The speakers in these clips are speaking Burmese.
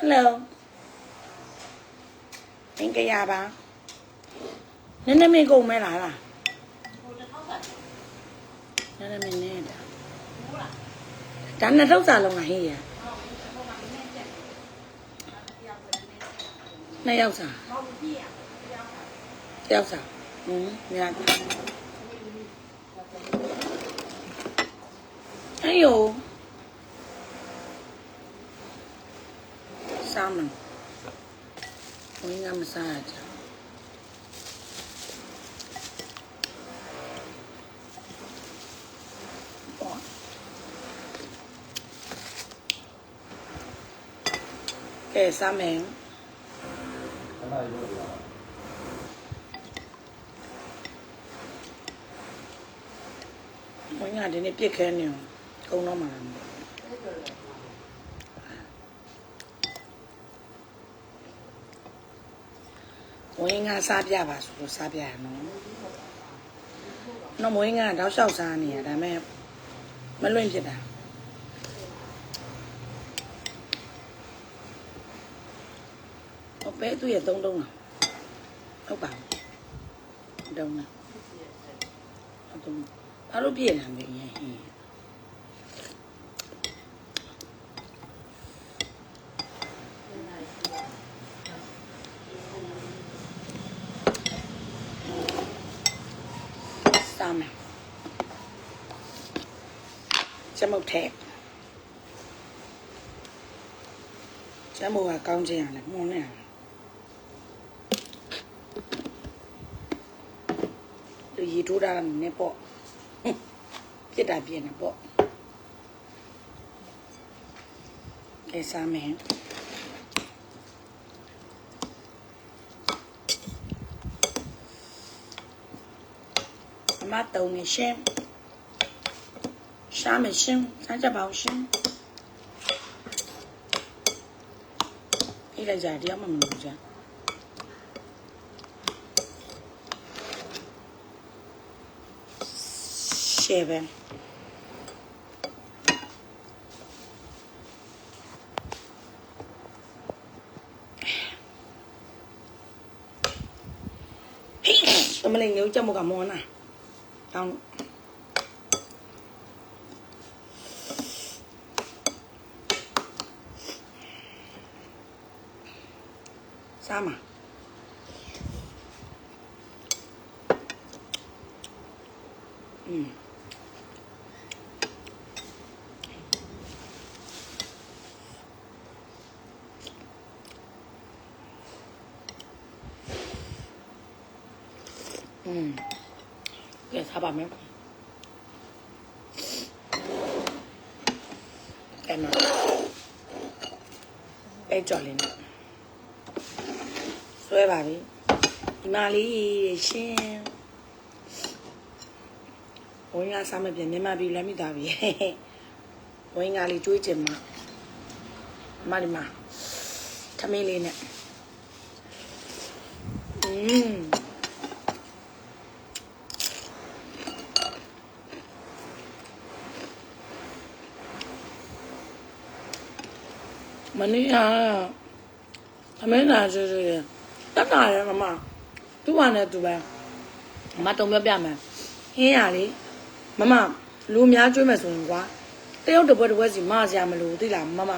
Hello မင်္ဂလာပါနည်းနည်းမင်းကုန်မဲလားလားနည်းနည်းမင်းနေတာဒါနှစ်ထောက်စာ လုံးကဟေးရနှစ်ယောက်စာတစ်ယောက်စာဟင်းများ哎呦，စားမလို့ဘင်းကမစားရကြပေါ့ကဲစား မယ်ခဏရုပ်ရအောင်ဘင်းကဒီနေ့ပြစ်ခဲနေအောင်ကုန်းတော့မှာလားမသိဘူးဝင်းကစားပြပါဆိုလို့စားပြရနော်နော်မွေးကတောက်လျှောက်စားနေရဒါပေမဲ့မလွင့်ဖြစ်တာဟောပဲသူ့ရဲ့သုံးတုံးလားဟုတ်ပါဘူးတုံးလားဟုတ်တုံးဘာလို့ပြည့်လာမလဲရင်ဟင်း စားမယ်ကျမုတ်ထဲကျမုတ်ကကောင်းခြင်းရတယ်မှုန်းနေရတယ်လူရီထိုးတာကနည်းပေါ့ပြစ်တာပြင်းနေပေါ့ကဲစားမယ် အမတုံနေရှင်းရှားမယ်ရှင်းစားကြပါဦးရှင်းအေးလိုက်ကြတရားမှမလို့ကြရှ ယ်ပဲတမလေးညို ကဲစားပါမယ်ကဲမပဲကြော်လင်းဆွဲပါပြီဒီမာလေးရှင်ဝင်းကစားမပြင်းမြန်မာပြည်လမ်းမိသားပြီဝင်းကလေးကျွေးကျင်မှာမဒီမှာသမီးလေးနဲ့อืม မနေ့ကအမေနာဆိုဆိုရတက်တာရမမသူ့ဟာနဲ့သူပဲမတုံပြပြမယ်ဟင်းရလေမမလူအများကျွေးမယ်ဆိုရင်ကွာတယောက်တစ်ပွဲတစ်ပွဲစီမစရာမလိုသိလားမမ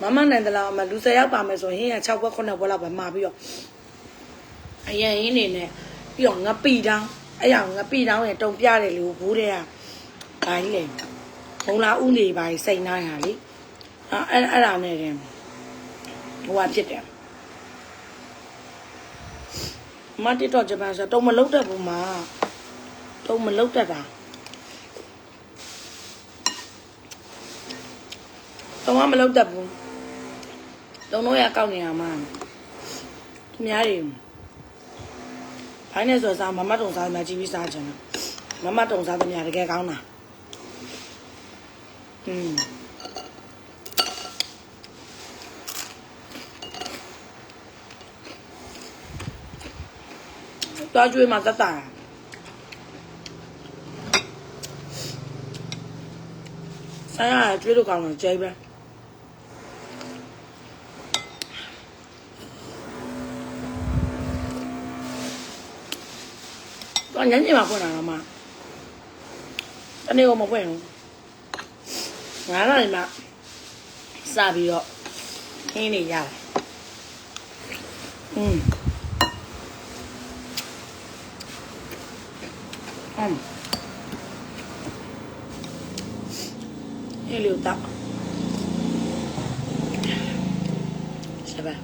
မမနိုင်တယ်လားအမလူ10ယောက်ပါမယ်ဆိုရင်ဟင်းရ6ပွဲ9ပွဲလောက်ပဲမှာပြီးတော့အရင်ဟင်းနေနဲ့ပြီးတော့ငပိတောင်းအဲ့ရငပိတောင်းရဲ့တုံပြတယ်လူဘူးတဲ့ကဘာကြီးလဲဘုံလာဥနေပါစိတ်နာရလေအဲ့အဲ့ဒါနဲ့တင် ဟိုကဖြစ်တယ်မတ်တော့ဂျပန်ဆိုတော့မလုတ်တတ်ဘူးမှာတော့မလုတ်တတ်တာတော့မလုတ်တတ်ဘူးတုံတော့ရကောက်နေရမှာသူများတွေဘိုင်းနေဆိုစားမမတုံစားမှကြည့်ပြီးစားကြတယ်မမတုံစားသမျှတကယ်ကောင်းတာอืม သွားကျွေးမှသက်သာဆန်းရကျွေးလို့ကောင်းတယ်ကြိုက်ပဲတော့ညနေမှာဖွင့်လာတော့မှတနေ့ကမဖွင့်ဘူးငါကလည်းမှစပြီးတော့ခင်းနေရတယ်อืม อืมဟဲ့လို့တော့ဆက်ပါ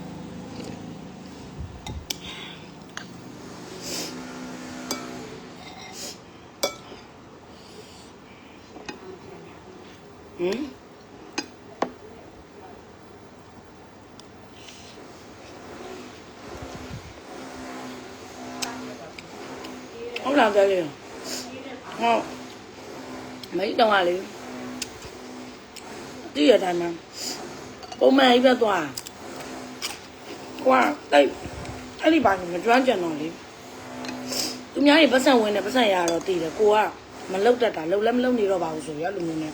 ဟမ်ဟုတ်လားကြလေဟုတ် မိတော့ကလေဒီရတိုင်းမှာပုံမှန်အိပ်ပဲသွားကွာတိုက်အဲ့ဒီဘာလို့မကျွမ်းကြံတော့လေသူများကြီးပတ်စံဝင်တယ်ပတ်စံရတော့တည်တယ်ကိုကမလုတ်တတ်တာလုတ်လည်းမလုတ်နေတော့ပါဘူးဆိုရအဲ့လိုမျိုးနဲ့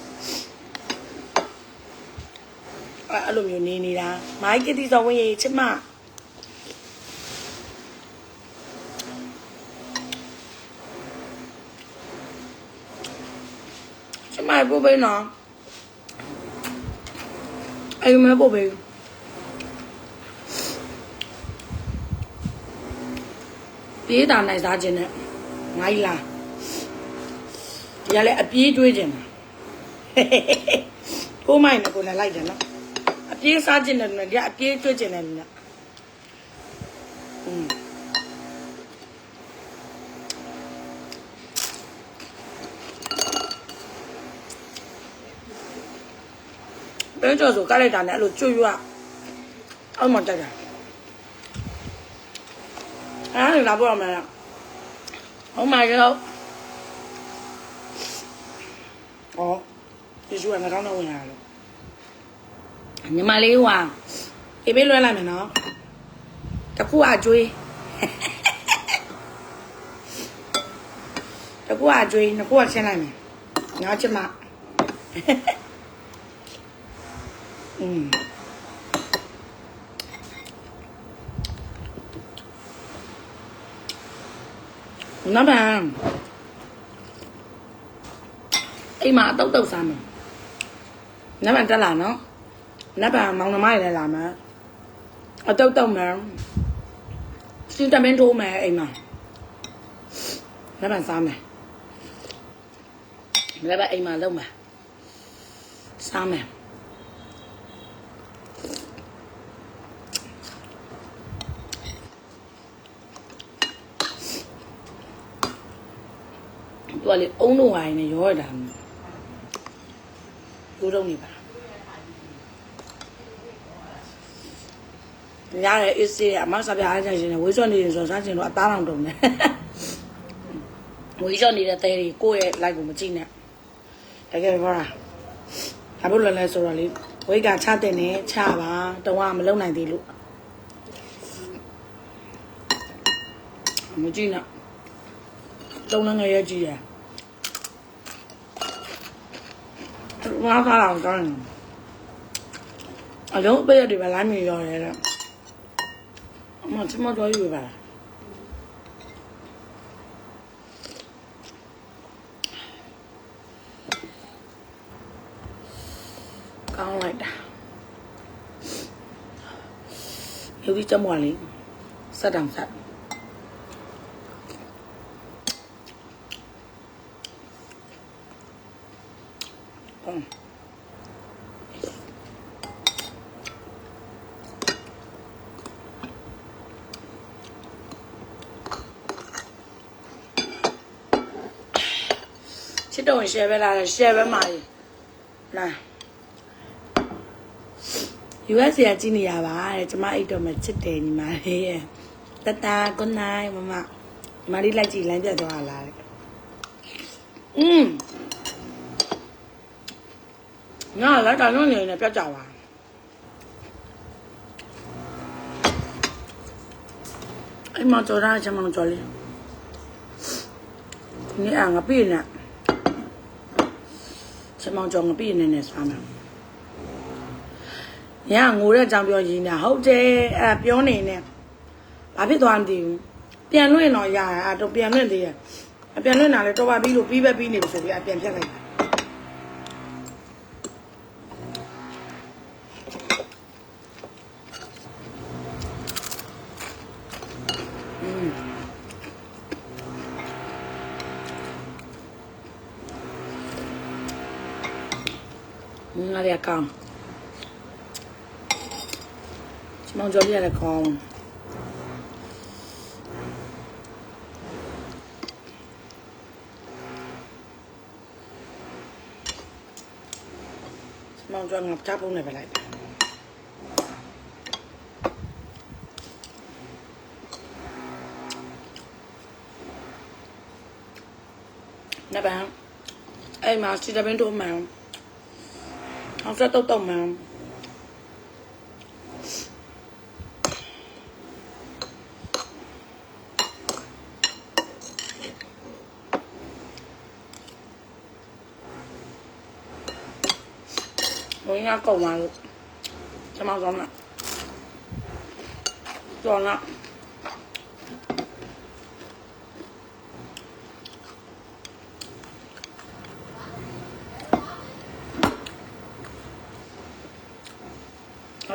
အဲ့အဲ့လိုမျိုးနေနေတာမိုင်းကတိစောဝင်ရေချစ်မ ချစ်မပို့ပေးနော်အဲ့ဒီမဲ့ပို့ပေးပြေးတာနိုင်စားခြင်းနဲ့မိုင်းလာဒီကလည်းအပြေးတွေးခြင်းတာကိုမိုင်းနဲ့ကိုလည်းလိုက်တယ်နော်အပြေးစားကျင်တယ်နဲ့ဒီကအပြေးတွေ့ကျင်တယ်နဲ့ ဘယ်ကြောဆိုကလိုက်တာနဲ့အဲ့လိုကျွတ်ရွအောက်မှာတက်တာအဲ့ဒါလာပေါ်မှာလား Oh my god အော်ဒီကျွတ်ငါကောင်းတော့ဝင်လာလို့ညီမလေးဟွာအေးပေးလွှဲလိုက်မယ်နော်တခုအကျွေးတခုအကျွေးနှစ်ခုကချင်းလိုက်မယ်နော်ချမอืมနောက်ပါအိမ်မှာအတုတ်တုတ်စားမ ယ်နောက်ပါတက်လာနော်နတ်ပါမောင်နှမရလည်းလာမှာအတုတ်တုတ်မှာစင်တမင်ထိုးမယ်အိမ်မှာနတ်ပါစားမယ်နတ်ပါအိမ်မှာလုံးမှာစားမယ် သူကလေအုံတော့ဝိုင်းနေရောရတာရိုးတော့နေပါညရဲအေးစေးအမစားပြအားကြရှင်နေဝေးစောနေဆိုစားချင်တော့အသားလောင်တုံနေဝေးစောနေတဲ့တဲတွေကိုယ့်ရဲ့ live ကိုမကြည့်နဲ့တကယ်ပြောတာဘာလို့လဲလဲဆိုတော့လေဝိတ်ကချတဲ့နေချပါတုံးကမလုံနိုင်သေးလို့မကြည့်နဲ့တုံးလည်းငယ်ရကြည့်ရ ငါစားအောင်ကောင်းတယ်အလုံးအပေးရတယ်ဗလားမြင်ရတယ်တဲ့အမချမတော်ယူပါလားကောင်းလိုက်တာယူပြီးကြမွားလေးစက်တောင်ဆက် ဟုတ်ချစ်တော့ရှယ်ပဲလာတယ်ရှယ်ပဲမာရီလာ US ရကြည့်နေရပါတဲ့ကျမအိတ်တော့မချစ်တယ်ညီမလေးရဲ့တတကွန်နိုင်မမမာရီလိုက်ကြည့်လမ်းပြတ်သွားလာတဲ့อืม ငါလိုက်တာလုံးနေနေပြတ်ကြပါအဲ့မကြော်တာချမကြော်လေးဒီနေ့အငါပြည့်နေချမောင်ကြောင့်ငပြည့်နေနေစားမှာညငိုတဲ့အကြောင်းပြောရင်းနေဟုတ်တယ်အဲ့ပြောနေနေဘာဖြစ်သွားမသိဘူးပြန်လွင့်တော့ရတာအဲ့တော့ပြန်လွင့်သေးတယ်ခအပြန်လွင့်လာလေတော့ပါပြီလို့ပြီးပဲပြီးနေပြီဆိုပြီးအပြန်ဖြတ်လိုက် ငါရကောင်းချမောင်ကျော်လေးရကောင်းမောင်ကျော်ငါချပုံနဲ့ပဲလိုက်တယ်နဘန်အဲ့မှာစီတပင်းတို့မှန် အောင်စက်တော့တော့မှန်ဘုန်းကြီးကကုန်သွား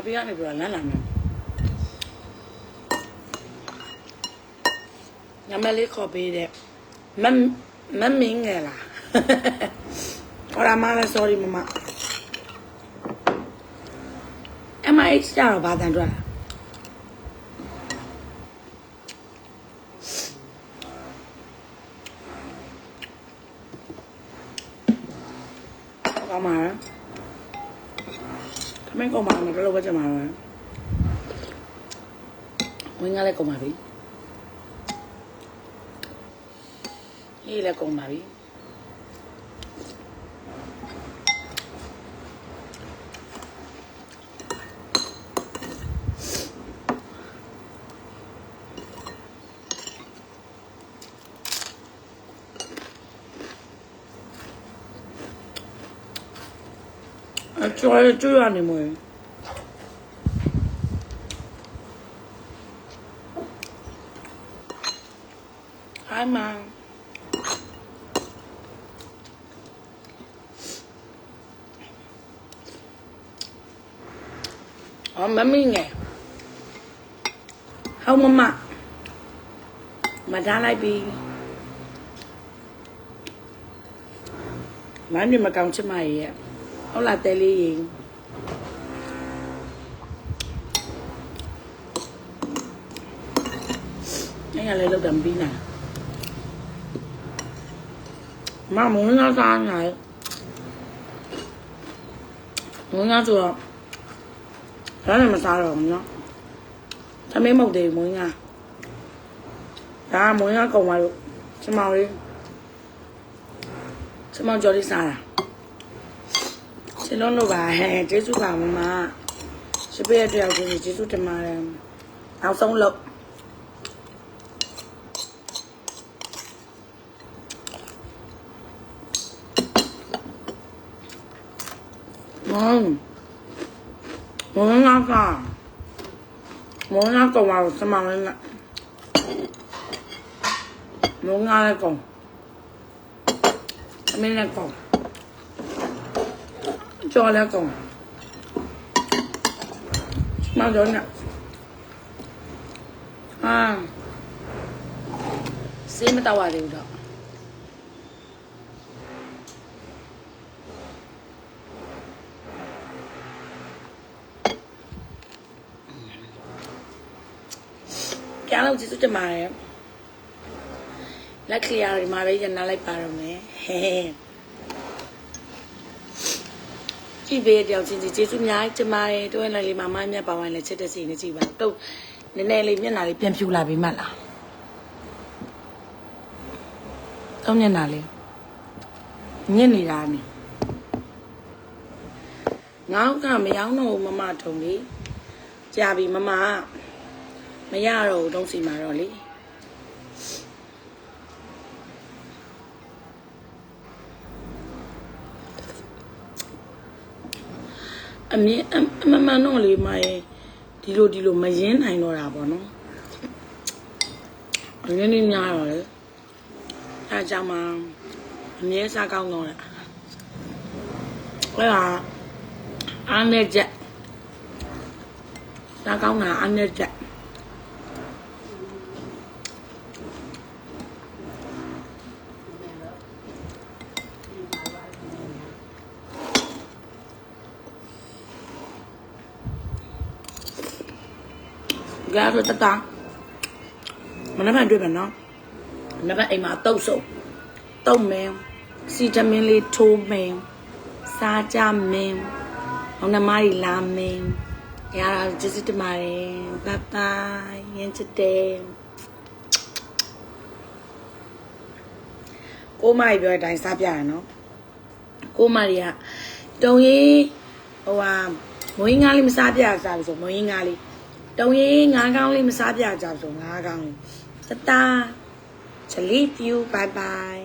လို့ကျမဆောင်လာကျော်လာအပြရနေပြီလားလမ်းလာမယ်ညမလေးခေါ်ပေးတဲ့မမ်မမ်မင်းငယ်လားဟောရမလား sorry မမ MIH ကြတော့ဘာတန်ထွက်လားကောင်းပါလားခ မင်းကောင်းပါမတော်လို့ပဲကြမှာပဲဝင်ကလည်းကောင်းပါပြီဒီလည်းကောင်းပါပြီ အကျော်ရကျွရနေမွေဟိုင်းမန်အော်မမင်းငယ်ဟောမမမထားလိုက်ပြီမမ်းမြမကောင်းချင်မရဲ့ ဟုတ်လားတဲလေးရင်အဲ့ရလေလောက်တယ်မပြီးနိုင်မမုန်းလာစားနိုင်မုန်းလာဆိုတော့ဒါလည်းမစားတော့ဘူးနော်သမီးမဟုတ်သေးဘူးမုန်းလာဒါကမုန်းလာကုန်သွားလို့ချမောင်လေးချမောင်ကြော်လေးစားတာ ရှင်လုံးလို့ပါဟဲ့ကျေးဇူးပါမမရှပေးရတဲ့အောင်ကိုကျေးဇူးတင်ပါတယ်နောက်ဆုံးလို့မမ်မင်းနာကမင်းနာကောင်ပါစမမင်းနာမင်းနာလည်းကောင်အမင်း လည်းကောင် cho lên cùng mang đến nè à xin mới tao vào đều đó kéo lâu chỉ số cho mày lại clear rồi mà bây giờ nó lại vào rồi mẹ ။ကြ ည့်ပေးတဲ့ယောက်ချင်းစီကျေးဇူးများကျမရဲ့တွဲလိုက်လေးမမမြတ်ပါဝိုင်းလည်းချစ်တဲ့စီနဲ့ကြည့်ပါတော့တုတ်နည်းနည်းလေးမျက်နှာလေးပြန်ဖြူလာပြီမှတ်လား။သုံးမျက်နှာလေးညစ်နေတာနေငေါကမယောင်းတော့ဘူးမမထုံလေးကြာပြီမမမရတော့ဘူးတုံးစီမှာတော့လေ အမြင်အအမမှန်တော့လေမရဲ့ဒီလိုဒီလိုမရင်းနိုင်တော့တာပေါ့နော်အရင်းနေများတော့လေအဲကြောင့်မှအမြဲစားကောင်းတော့တယ်အဲ့ဒါအားနဲ့ချက်စားကောင်းတာအားနဲ့ချက် ကြရတော့တတာမနေ့ကတွေ့မယ်နော်။နံပါတ်အိမ်မှာတုတ်ဆုံးတုတ်မင်းစီတမင်းလေးထိုးမင်းစားကြမင်းဟောင်းနှမကြီးလာမင်းရတာကျေးဇူးတင်ပါတယ်ဘိုင်ဘိုင်ရင်ချစ်တယ်ကိုမကြီးပြောတဲ့အတိုင်းစားပြရနော်ကိုမကြီးကတုံရေးဟိုဟာမွေးငါးလေးမစားပြရစားပြီဆိုမွေးငါးလေး တုံရေးငါးကောင်းလေးမစားပြကြဘူးဆိုငါးကောင်းလေးတတာ To leave you. Bye bye.